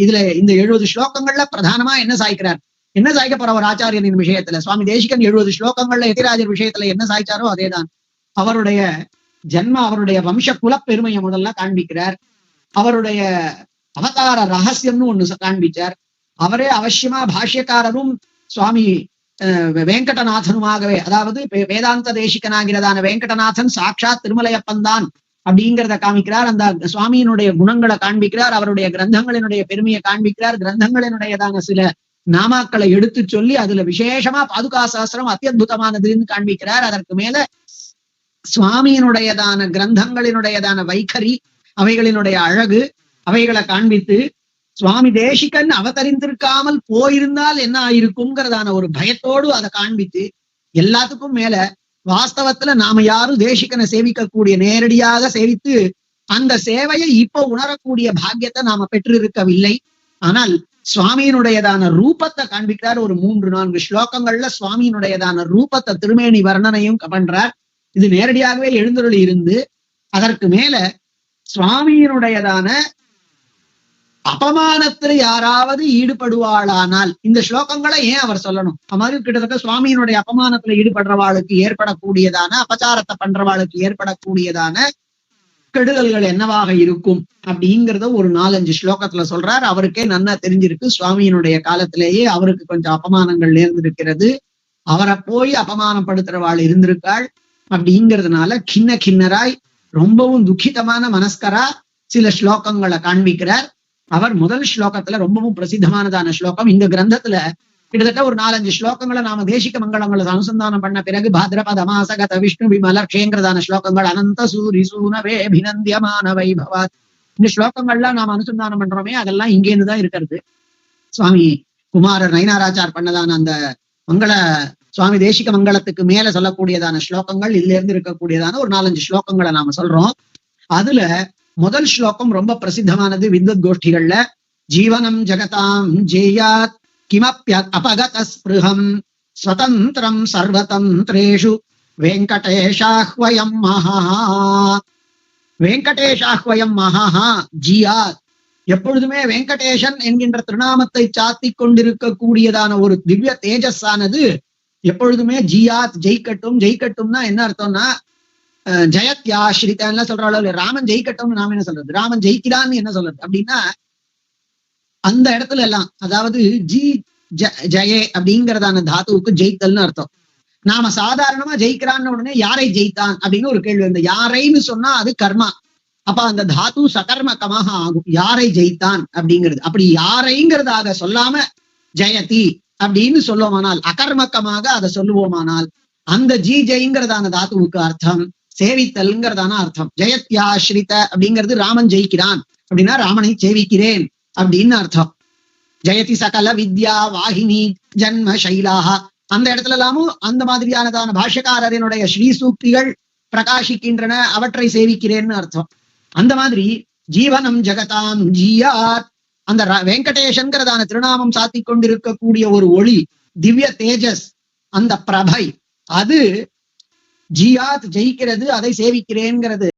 இதுல இந்த எழுபது ஸ்லோகங்கள்ல பிரதானமா என்ன சாய்க்கிறார்? என்ன சாய்க்க போற ஒரு ஆச்சாரியனின் விஷயத்துல? சுவாமி தேசிகன் எழுபது ஸ்லோகங்கள்ல எதிராஜர் விஷயத்துல என்ன சாய்ச்சாரோ அதேதான். அவருடைய ஜென்ம அவருடைய வம்ச குலப்பெருமையை முதல்ல காண்பிக்கிறார். அவருடைய அவதார ரகசியம்னு ஒண்ணு காண்பிச்சார். அவரே அவசியமா பாஷ்யக்காரரும் சுவாமி அஹ், வெங்கடநாதனுமாகவே அதாவது வேதாந்த தேசிகனாகிறதான வெங்கடநாதன் சாட்சாத் திருமலையப்பன் அப்படிங்கிறத காமிக்கிறார். அந்த சுவாமியினுடைய குணங்களை காண்பிக்கிறார். அவருடைய கிரந்தங்களினுடைய பெருமையை காண்பிக்கிறார். கிரந்தங்களினுடையதான சில நாமாக்களை எடுத்து சொல்லி அதுல விசேஷமா பாதுகா சாஸ்திரம் அத்தியுதமானதுன்னு காண்பிக்கிறார். அதற்கு மேல சுவாமியினுடையதான கிரந்தங்களினுடையதான வைகரி அவைகளினுடைய அழகு அவைகளை காண்பித்து சுவாமி தேசிகன் அவதரிந்திருக்காமல் போயிருந்தால் என்ன ஆயிருக்குங்கிறதான ஒரு பயத்தோடு அதை காண்பித்து எல்லாத்துக்கும் மேல வாஸ்தவத்துல நாம யாரும் தேசிகனை சேவிக்கக்கூடிய நேரடியாக சேவித்து அந்த சேவையை இப்போ உணரக்கூடிய பாக்கியத்தை நாம பெற்றிருக்கவில்லை. ஆனால் சுவாமியினுடையதான ரூபத்தை காண்பிக்கிறார். ஒரு மூன்று நான்கு ஸ்லோகங்கள்ல சுவாமியினுடையதான ரூபத்தை திருமேனி வர்ணனையும் பண்றார். இது நேரடியாகவே எழுந்தருளி இருந்து அதற்கு மேல சுவாமியினுடையதான அபமானத்துல யாராவது ஈடுபடுவாளானால் இந்த ஸ்லோகங்களை ஏன் அவர் சொல்லணும்? அது மாதிரி கிட்டத்தட்ட சுவாமியினுடைய அபமானத்துல ஈடுபடுறவாளுக்கு ஏற்படக்கூடியதான அபச்சாரத்தை பண்றவாளுக்கு ஏற்படக்கூடியதான கெடுதல்கள் என்னவாக இருக்கும் அப்படிங்கிறத ஒரு நாலஞ்சு ஸ்லோகத்துல சொல்றார். அவருக்கே நன்னா தெரிஞ்சிருக்கு. சுவாமியினுடைய காலத்திலேயே அவருக்கு கொஞ்சம் அபமானங்கள் நேர்ந்திருக்கிறது. அவரை போய் அபமானப்படுத்துறவாள் இருந்திருக்காள் அப்படிங்கிறதுனால கிண்ண கிண்ணராய் ரொம்பவும் துக்கிதமான மனஸ்கரா சில ஸ்லோகங்களை காண்பிக்கிறார். அவர் முதல் ஸ்லோகத்துல ரொம்பவும் பிரசித்தமானதான ஸ்லோகம். இந்த கிரந்தத்துல கிட்டத்தட்ட ஒரு நாலஞ்சு ஸ்லோகங்களை நாம தேசிக மங்களங்களை அனுசந்தானம் பண்ண பிறகு பாதிரபத மாசகத விஷ்ணு விமலக்ஷேங்கிறதான ஸ்லோகங்கள் அனந்த சூரி சூனவே அபிநந்தியமான வைபவாத் இந்த ஸ்லோகங்கள்லாம் நாம அனுசந்தானம் பண்றோமே அதெல்லாம் இங்கேருந்து தான் இருக்கிறது. சுவாமி குமாரர் நயனாராச்சார் பண்ணதான அந்த மங்கள சுவாமி தேசிக மங்களத்துக்கு மேல சொல்லக்கூடியதான ஸ்லோகங்கள் இதுல இருந்து இருக்கக்கூடியதான ஒரு நாலஞ்சு ஸ்லோகங்களை நாம சொல்றோம். அதுல முதல் ஸ்லோகம் ரொம்ப பிரசித்தமானது வித்வத் கோஷ்டிகள்ல ஜீவனம் ஜெகதாம் ஜேயாத் கிமப்பிய அபகத ஸ்பிருகம் ஸ்வதந்திரம் சர்வதந்திரேஷு வெங்கடேஷாஹ்வயம் மகா வெங்கடேஷாஹ்வயம் மகா ஜியாத் எப்பொழுதுமே வெங்கடேசன் என்கின்ற திருநாமத்தை சாத்தி கொண்டிருக்கக்கூடியதான ஒரு திவ்ய தேஜஸானது எப்பொழுதுமே ஜியாத் ஜெயிக்கட்டும் ஜெயிக்கட்டும்னா என்ன அர்த்தம்னா அஹ், சொல்ற சொல்றாள். ராமன் ஜெயிக்கட்டும்னு நாம என்ன சொல்றது? ராமன் ஜெயிக்கிறான்னு என்ன சொல்றது? அப்படின்னா அந்த இடத்துல எல்லாம் அதாவது ஜி ஜ- ஜெயே அப்படிங்கறதான தாத்துவுக்கு ஜெயித்தல்னு அர்த்தம். நாம சாதாரணமா ஜெயிக்கிறான்னு உடனே யாரை ஜெயித்தான் அப்படின்னு ஒரு கேள்வி வந்து யாரைன்னு சொன்னா அது கர்மா. அப்ப அந்த தாத்து சகர்மகமாக ஆகும். யாரை ஜெயித்தான் அப்படிங்கிறது. அப்படி யாரைங்கிறதாக சொல்லாம ஜெயதி அப்படின்னு சொல்லுவோமானால் அகர்மக்கமாக அதை சொல்லுவோமானால் அந்த ஜி ஜெய்ங்கிறதான தாத்துவுக்கு அர்த்தம். சேவித்தல்ங்கிறதான அர்த்தம். ஜெயத்யாஸ்ரித அப்படிங்கிறது ராமன் ஜெயிக்கிறான். அப்படின்னா ராமனை சேவிக்கிறேன் அப்படின்னு அர்த்தம். ஜெயதி சகல வித்யா வாகினி ஜன்ம சைலாக அந்த இடத்துல எல்லாமும் அந்த மாதிரியானதான பாஷ்யக்காரரினுடைய ஸ்ரீ சூக்திகள் பிரகாசிக்கின்றன அவற்றை சேவிக்கிறேன்னு அர்த்தம். அந்த மாதிரி ஜீவனம் ஜெகதாம் ஜியாத். அந்த வெங்கடேஷன்கிறதான திருநாமம் சாத்தி கொண்டிருக்கக்கூடிய ஒரு ஒளி திவ்ய தேஜஸ் அந்த பிரபை. அது ஜியாத் ஜெயிக்கிறது அதை சேவிக்கிறேங்கிறது